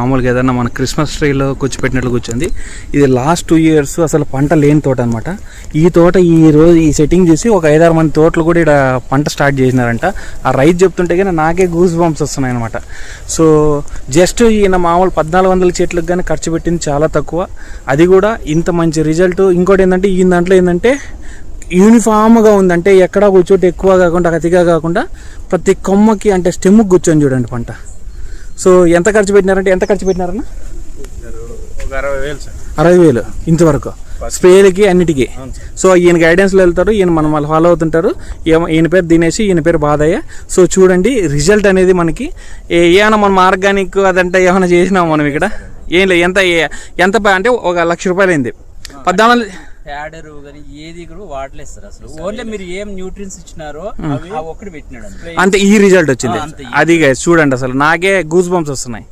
మామూలుగా ఏదన్నా మన క్రిస్మస్ ట్రీలో కూర్చోపెట్టినట్లు కూర్చుంది. ఇది లాస్ట్ టూ ఇయర్స్ అసలు పంట లేని తోట అనమాట ఈ తోట ఈ రోజు ఈ సెట్టింగ్ చేసి ఒక ఐదారు మంది తోటలు కూడా ఇక్కడ పంట స్టార్ట్ చేసినారంట. ఆ రైతు చెప్తుంటే కానీ నాకే గూస్ బంప్స్ వస్తున్నాయి అనమాట సో జస్ట్ ఈయన మామూలు పద్నాలుగు వందల చెట్లకు కానీ ఖర్చు పెట్టింది చాలా తక్కువ. అది కూడా ఇంత మంచి రిజల్ట్ ఇంకోటి ఏంటంటే ఈ దాంట్లో ఏంటంటే యూనిఫామ్గా ఉందంటే ఎక్కడా కూర్చోటి ఎక్కువ కాకుండా అతిగా కాకుండా ప్రతి కొమ్మకి అంటే స్టెమ్కి కూర్చొని చూడండి పంట. సో ఎంత ఖర్చు పెట్టినారంటే ఎంత ఖర్చు పెట్టినారన్న? అరవై వేలు ఇంతవరకు. స్ప్రేలకి అన్నిటికీ. సో ఈయన గైడెన్స్లో వెళ్తారు ఈయన మనం వాళ్ళు ఫాలో అవుతుంటారు. ఏమ- ఈయన పేరు దినేష్ ఈయన పేరు బాదయ్య సో చూడండి రిజల్ట్ అనేది మనకి ఏ- ఏమైనా మనం ఆర్గానిక్ అదంటే ఏమైనా చేసినాం మనం ఇక్కడ? ఏం లేదు ఎంత ఎంత బా- అంటే ఒక లక్ష రూపాయలు అయింది పద్నాలుగు ప్యాడరు కానీ ఏది కూడా వాడలేదు సార్. అసలు ఓన్లీ మీరు ఏం న్యూట్రియన్స్ ఇచ్చినారో అవి ఆ ఒక్కటి పెట్టినాడు అంతే. ఈ రిజల్ట్ వచ్చింది. అది చూడండి అసలు. నాకే గూస్ బంప్స్ వస్తున్నాయి.